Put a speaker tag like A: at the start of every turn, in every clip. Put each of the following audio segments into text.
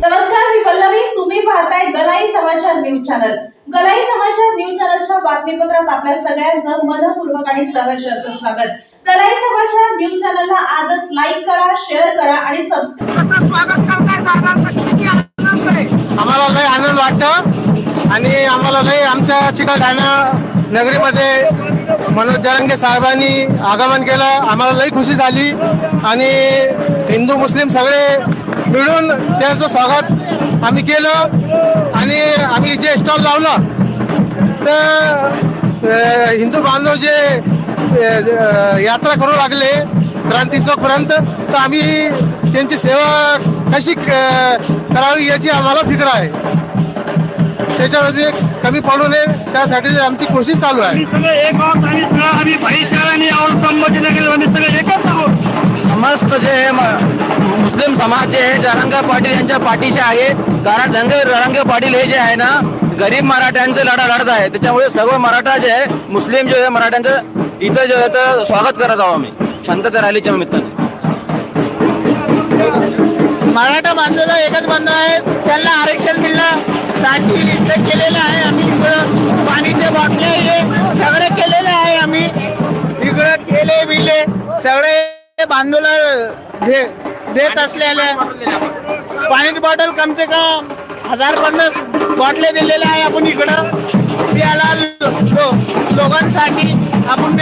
A: नमस्कार मी पल्लवी. तुम्ही पाहताय गलाई समाचार न्यूज चॅनल. गलाई समाचार न्यूज चॅनलच्या बातमीपत्रात आपल्या सगळ्यांचं मनपूर्वक आणि सहर्ष असं स्वागत. गलाई समाचार न्यूज चॅनलला आजच लाईक करा शेअर करा आणि सबस्क्राईब
B: स्वागत करताय
C: आम्हाला लय आनंद वाटतं. आणि आम्हाला लय आमच्या चिकलठाणा नगरीमध्ये मनोज जरंगे साहेबांनी आगमन केलं. आम्हाला लई खुशी झाली. आणि हिंदू मुस्लिम सगळे मिळून त्यांचं स्वागत आम्ही केलं आणि आम्ही जे स्टॉल लावलं तर हिंदू बांधव जे यात्रा करू लागले क्रांती चौकपर्यंत तर आम्ही त्यांची सेवा कशी क- करावी याची आम्हाला फिक्र आहे. त्याच्यामध्ये कमी पडू नये त्यासाठी आमची कोशिश चालू आहे.
B: आम्ही सगळे एक आहोत आणि सगळं आम्ही भाईचाराने आहोत संभाजीनगर आम्ही सगळे एकच आहोत.
D: समस्त जे म्हणजे मुस्लिम समाज जे आहे जरंगा पाटील यांच्या पाठीशी आहे. कारण जंगे रंग पाटील हे जे आहे ना गरीब मराठ्यांचे लढा लढत आहे. त्याच्यामुळे सर्व मराठा जे आहे मुस्लिम जे आहे मराठ्यांचं इथं जे आहे तर स्वागत करत आहोत आम्ही. शांतता रॅलीच्या निमित्ताने.
C: मराठा बांधलेला एकच बंद आहे. त्यांना आरक्षण दिलं. साठी इथं केलेलं आहे आम्ही इकडं. पाणीचे बाटले हे सगळे केलेले आहे आम्ही. इकडं केले बिले सगळे बांधूला दे देत असलेले पाण्याची बॉटल कम से कम हजार पन्नास बॉटले दिलेले आहे आपण इकडं. पियाला लोकांसाठी आपण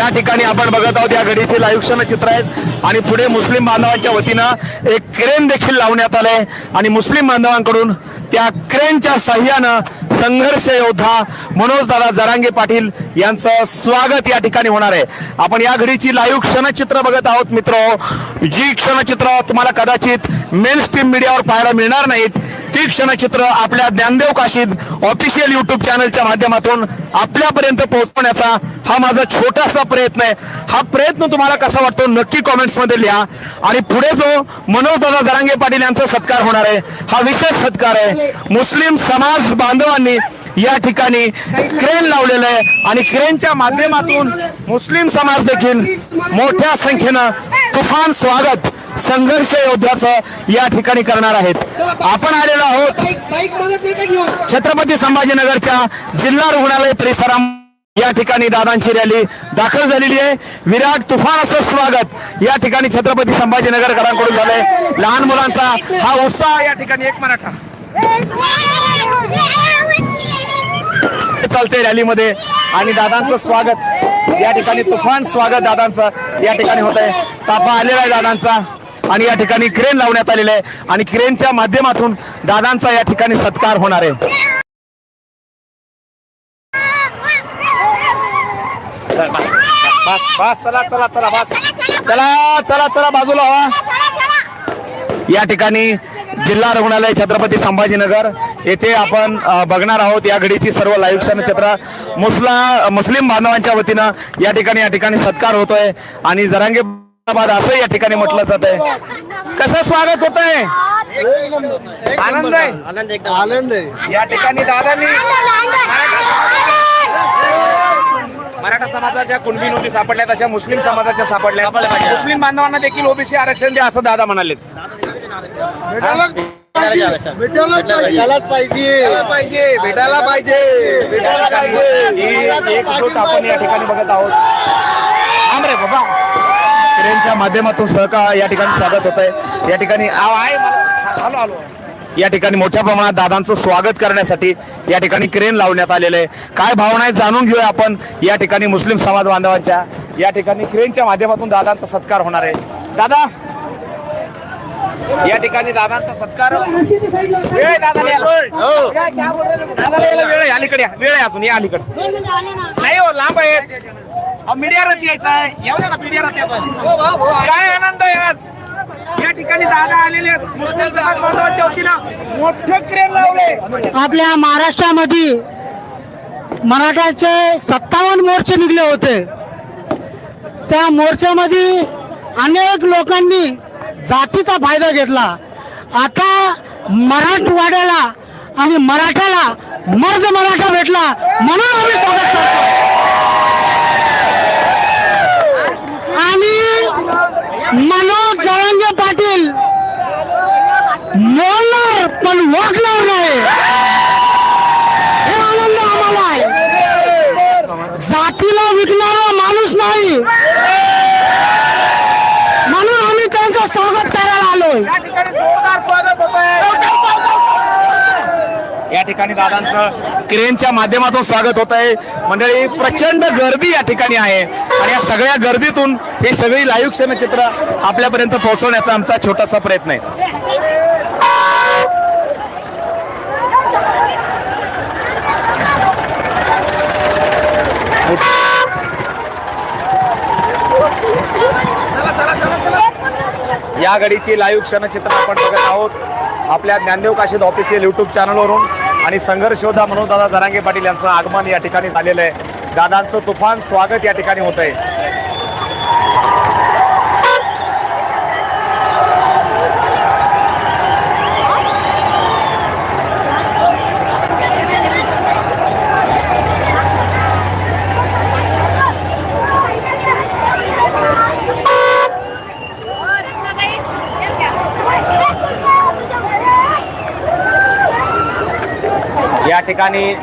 D: या ठिकाणी आपण बघत आहोत या घडीचे लाईव्ह क्षणचित्र आहेत. आणि पुढे मुस्लिम बांधवांच्या वतीनं एक क्रेन देखील लावण्यात आलंय. आणि मुस्लिम बांधवांकडून त्या क्रेनच्या साह्यानं संघर्ष योद्धा मनोज दादा जरांगे पाटील यांचं स्वागत या ठिकाणी होणार आहे. आपण या घडीची लाईव्ह क्षणचित्र बघत आहोत मित्र. जी क्षणचित्र तुम्हाला कदाचित मेन स्ट्रीम मीडियावर पाहायला मिळणार नाहीत. ती क्षणचित्र आपल्या ज्ञानदेव काशीद ऑफिशियल युट्यूब चॅनलच्या माध्यमातून आपल्यापर्यंत पोहोचवण्याचा हा माझा छोटासा प्रयत्न आहे. हा प्रयत्न तुम्हाला कसा वाटतो नक्की कॉमेंट्समध्ये लिहा. आणि पुढे जो मनोजदादा जरांगे पाटील यांचा सत्कार होणार आहे. हा विशेष सत्कार आहे. मुस्लिम समाज बांधवांनी या ठिकाणी क्रेन लावलेलं आहे. आणि क्रेनच्या माध्यमातून मुस्लिम समाज देखील मोठ्या संख्येनं तुफान स्वागत संघर्ष योद्ध्याचं या ठिकाणी करणार आहेत. आपण आलेलो आहोत छत्रपती संभाजीनगरच्या जिल्हा रुग्णालय त्रिसराम या ठिकाणी दादांची रॅली दाखल झालेली आहे. विराट तुफान असं स्वागत या ठिकाणी छत्रपती संभाजीनगरकरांकडून झालंय. लहान मुलांचा हा उत्साह या ठिकाणी एक मराठा. चालते रॅलीमध्ये आणि दादांचं स्वागत. या ठिकाणी तुफान स्वागत दादांचं या ठिकाणी होत आहे तापा आलेला आहे दादांचा. आणि या ठिकाणी क्रेन लावण्यात आलेली आहे. आणि क्रेनच्या माध्यमातून दादांचा या ठिकाणी सत्कार होणार आहे. बस बस चला चला चला बस चला चला चला बाजूला व्हा या ठिकाणी जिल्हा रुग्णालय छत्रपती संभाजीनगर. येथे आपण बघणार आहोत या घडीची सर्व लाईव्ह क्षणचित्र मुस्ला मुस्लिम बांधवांच्या वतीनं या ठिकाणी या ठिकाणी सत्कार होतोय. आणि जरांगे असं या ठिकाणी म्हटलं जात आहे. कसं स्वागत होत आहे? आनंद आहे?
C: आनंद आहे.
D: या ठिकाणी दादांनी मराठा समाजाच्या कुणबी नोंदी सापडल्या तशा मुस्लिम समाजाच्या सापडल्या. मुस्लिम बांधवांना देखील ओबीसी आरक्षण द्या असं दादा म्हणाले
C: भेटायलाच पाहिजे. पाहिजे. भेटायला पाहिजे. भेटायला पाहिजे.
D: आपण या ठिकाणी बघत आहोत. थांब रे बाबा. क्रेनच्या माध्यमातून सहकार या ठिकाणी स्वागत होत आहे या ठिकाणी आलो आलो. या ठिकाणी मोठ्या प्रमाणात दादांचं स्वागत करण्यासाठी या ठिकाणी क्रेन लावण्यात आलेलं आहे. काय भावना आहे जाणून घेऊया आपण. या ठिकाणी मुस्लिम समाज बांधवांच्या या ठिकाणी क्रेनच्या माध्यमातून दादांचा सत्कार होणार आहे. दादा! या ठिकाणी दादांचा सत्कार वेळ आहे दादा हो. वेळ आहे अलीकडे या. वेळ आहे अजून या अलीकडे. नाही हो लांब आहे. मीडिया रथ यायचा आहे. येऊ द्या ना मीडिया रथ येतो काय आनंद आहे आज? या ठिकाणी दादा आलेले आहेत. मुस्लिम समाज बांधवांच्या वतीनं मोठे क्रेन लावले.
E: आपल्या महाराष्ट्रामध्ये मराठाचे सत्तावन्न मोर्चे निघले होते. त्या मोर्चामध्ये अनेक लोकांनी जातीचा फायदा घेतला. आता मराठवाड्याला आणि मराठ्याला मर्द मराठा भेटला म्हणून आम्ही स्वागत करतो आणि मनोज जळंगे पाटील. बोलणार पण वागणार नाही हे आनंद आम्हाला आहे जातीला विकणारा माणूस नाही म्हणून आम्ही त्यांचं स्वागत करायला आलोय
D: या ठिकाणी जोरदार स्वागत होत या ठिकाणी दादांचं क्रेनच्या माध्यमातून स्वागत होत आहे. मंडळी प्रचंड गर्दी या ठिकाणी आहे. आणि या सगळ्या गर्दीतून हे सगळी लाईव्ह क्षणचित्र आपल्यापर्यंत पोहोचवण्याचा आमचा छोटासा प्रयत्न आहे. या गाडीची लाईव्ह क्षणचित्र आपण बघत आहोत. आपल्या ज्ञानदेव काशीद ऑफिशियल युट्यूब चॅनलवरून आणि संघर्ष योद्धा म्हणून दादा जरांगे पाटील यांचं आगमन या ठिकाणी झालेलं आहे. दादांचं तुफान स्वागत या ठिकाणी होत आहे या ठिकाणी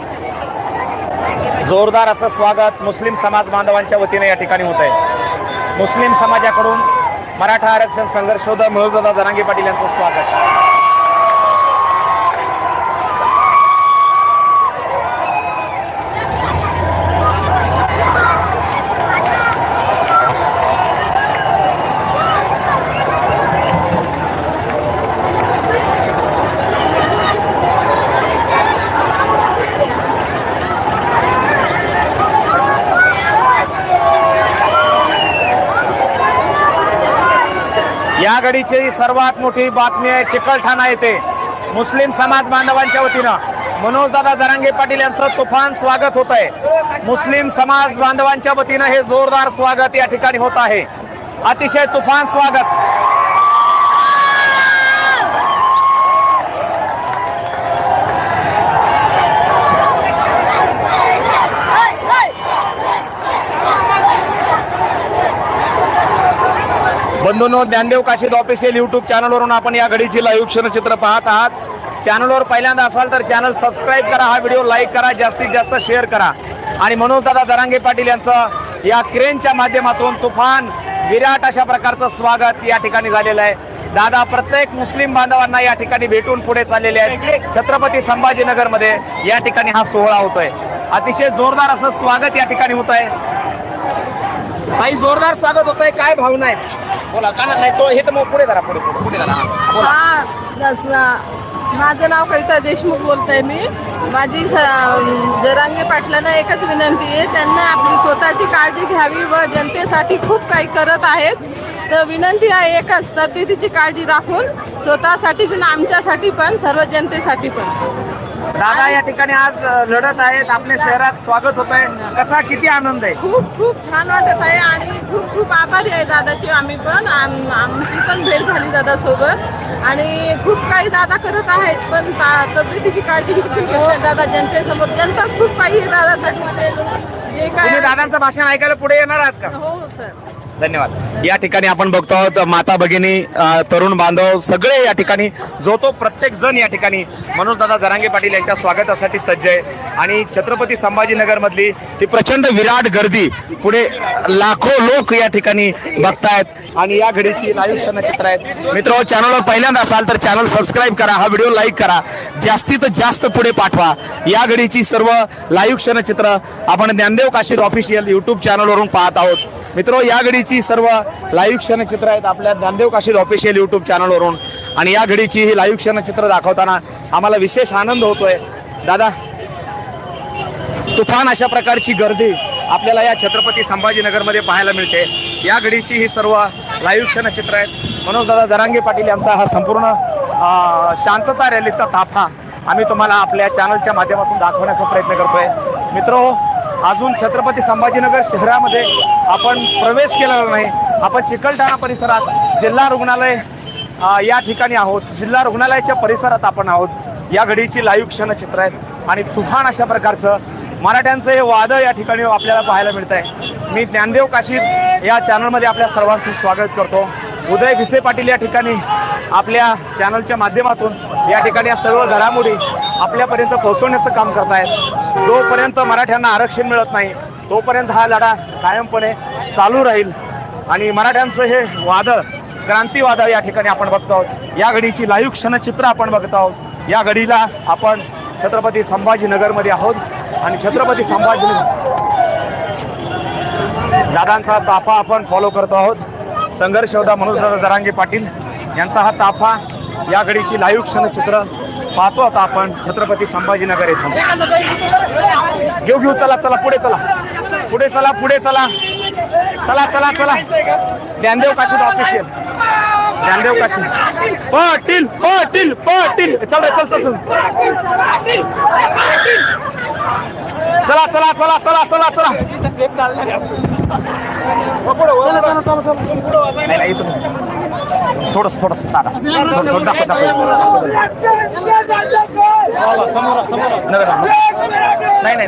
D: जोरदार असं स्वागत मुस्लिम समाज बांधवांच्या वतीने या ठिकाणी होत आहे. मुस्लिम समाजाकडून मराठा आरक्षण संघर्ष योद्धा दादा जरांगे पाटील यांचं स्वागत. आघाडीची सर्वात मोठी बातमी आहे चिकलठाणा येथे. मुस्लिम समाज बांधवांच्या वतीनं. मनोजदादा जरांगे पाटील यांचं तुफान स्वागत होत आहे. मुस्लिम समाज बांधवांच्या वतीनं हे जोरदार स्वागत या ठिकाणी होत आहे. अतिशय तुफान स्वागत. बंधूंनो ज्ञानदेव काशीद ऑफिशियल युट्यूब चॅनलवरून आपण या घडीची लाईव्ह क्षणचित्र पाहत आहात. चॅनलवर पहिल्यांदा असाल तर चॅनल सबस्क्राईब करा हा व्हिडिओ लाईक करा जास्तीत जास्त शेअर करा. आणि मनोज दादा दरांगे पाटील यांचं या क्रेनच्या माध्यमातून तुफान विराट अशा प्रकारचं स्वागत या ठिकाणी झालेलं आहे. दादा प्रत्येक मुस्लिम बांधवांना या ठिकाणी भेटून पुढे चाललेले आहेत. छत्रपती संभाजीनगरमध्ये या ठिकाणी हा सोहळा होतोय. अतिशय जोरदार असं स्वागत या ठिकाणी होत आहे काही जोरदार स्वागत होत आहे काय भावना आहेत? बोला का नाही तो हे तर मग पुढे पुढे पुढे पुढे हा, बोला.
F: हा माझं नाव कविता देशमुख बोलते मी. माझी स- जरांगे पाटलांना एकच विनंती आहे त्यांना आपली स्वतःची काळजी घ्यावी व जनतेसाठी खूप काही करत आहेत. तर विनंती आहे एकच तब्येतीची काळजी राखून स्वतःसाठी पण आमच्यासाठी पण सर्व जनतेसाठी पण.
D: दादा या ठिकाणी आज लढत आहेत. आपल्या शहरात स्वागत होत आहे. कसा किती आनंद आहे?
F: खूप खूप छान वाटत आहे आणि खूप खूप आभारी आहे दादाची आम्ही पण. आम- आमची पण भेट झाली दादासोबत. आणि खूप काही दादा करत आहेत पण ता- तब्येतीची काळजी बिलकुल घेत नाही दादा जनतेसमोर. जनताच खूप काही आहे दादासाठी जे
D: तुम्ही
F: काय
D: दादांचं भाषण ऐकायला पुढे येणार आहात का?
F: हो सर.
D: धन्यवाद. या ठिकाणी आपण बघतो आहोत माता भगिनी तरुण बांधव सगळे या ठिकाणी. जो तो प्रत्येक जण या ठिकाणी. मनोज दादा जरांगे पाटील यांच्या स्वागतासाठी सज्ज आहे. आणि छत्रपती संभाजीनगरमधली ही प्रचंड विराट गर्दी पुढे लाखो लोक या ठिकाणी बघतायत आणि या घडीची लाईव्ह क्षणचित्र आहेत. मित्र चॅनलवर पहिल्यांदा असाल तर चॅनल सबस्क्राईब करा हा व्हिडिओ लाईक करा. जास्तीत जास्त पुढे पाठवा. या घडीची सर्व लाईव्ह क्षणचित्र आपण ज्ञानदेव काशीद ऑफिशियल युट्यूब चॅनलवरून पाहत आहोत. मित्र या घडीची सर्व लाईव्ह क्षणचित्र आहेत आपल्या ज्ञानदेव काशीद ऑफिशियल युट्यूब चॅनलवरून आणि या घडीची ही लाईव्ह क्षणचित्र दाखवताना आम्हाला विशेष आनंद होतोय. दादा तुफान अशा प्रकारची गर्दी आपल्याला या छत्रपती संभाजीनगरमध्ये पाहायला मिळते. या घडीची ही सर्व लाईव्ह क्षणचित्र आहेत. मनोज दादा जरांगे पाटील यांचा हा संपूर्ण शांतता रॅलीचा ताफा आम्ही तुम्हाला आपल्या चॅनलच्या माध्यमातून दाखवण्याचा प्रयत्न करतोय. मित्रो अजून छत्रपती संभाजीनगर शहरामध्ये आपण प्रवेश केलेला नाही. आपण चिकलठाणा परिसरात जिल्हा रुग्णालय या ठिकाणी आहोत. जिल्हा रुग्णालयाच्या परिसरात आपण आहोत. या घडीची लाईव्ह क्षणचित्र आहेत. आणि तुफान अशा प्रकारचं मराठ्यांचं हे वादळ या ठिकाणी आपल्याला पाहायला मिळत आहे मी ज्ञानदेव काशीद या चॅनलमध्ये आपल्या सर्वांचं स्वागत करतो. उदय भिसे पाटील या ठिकाणी आपल्या चॅनलच्या माध्यमातून या ठिकाणी या सर्व घडामोडी आपल्यापर्यंत पोहोचवण्याचं काम करतायत. जोपर्यंत मराठ्यांना आरक्षण मिळत नाही तोपर्यंत हा लढा कायमपणे चालू राहील. आणि मराठ्यांचं हे वादळ क्रांती वादळ या ठिकाणी आपण बघतो आहोत. या घडीची लाईव्ह क्षणचित्र आपण बघत आहोत. या घडीला आपण छत्रपती संभाजीनगरमध्ये आहोत. आणि छत्रपती संभाजीनगर दादांचा ताफा आपण फॉलो करतो आहोत. संघर्ष होता मनोजदादा जरांगे पाटील यांचा हा ताफा या घडीची लाईव्ह क्षणचित्र पाहतो आता आपण छत्रपती संभाजीनगर येथून घेऊ घेऊ चला चला पुढे चला. पुढे चला पुढे चला. चला चला चला. ज्ञानदेव काशीद ऑफिशियल ज्ञानदेव काशी. पाटील पाटील पाटील. चल रे चल चल चल. चला चला चला चला चला. थोडंसं थोडंसं दादा थोडं दाखव. नाही नाही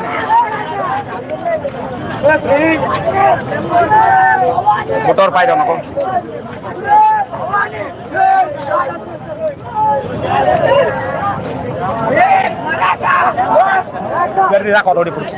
D: बोटावर पाय जाऊ नको दाखवा थोडी पुढची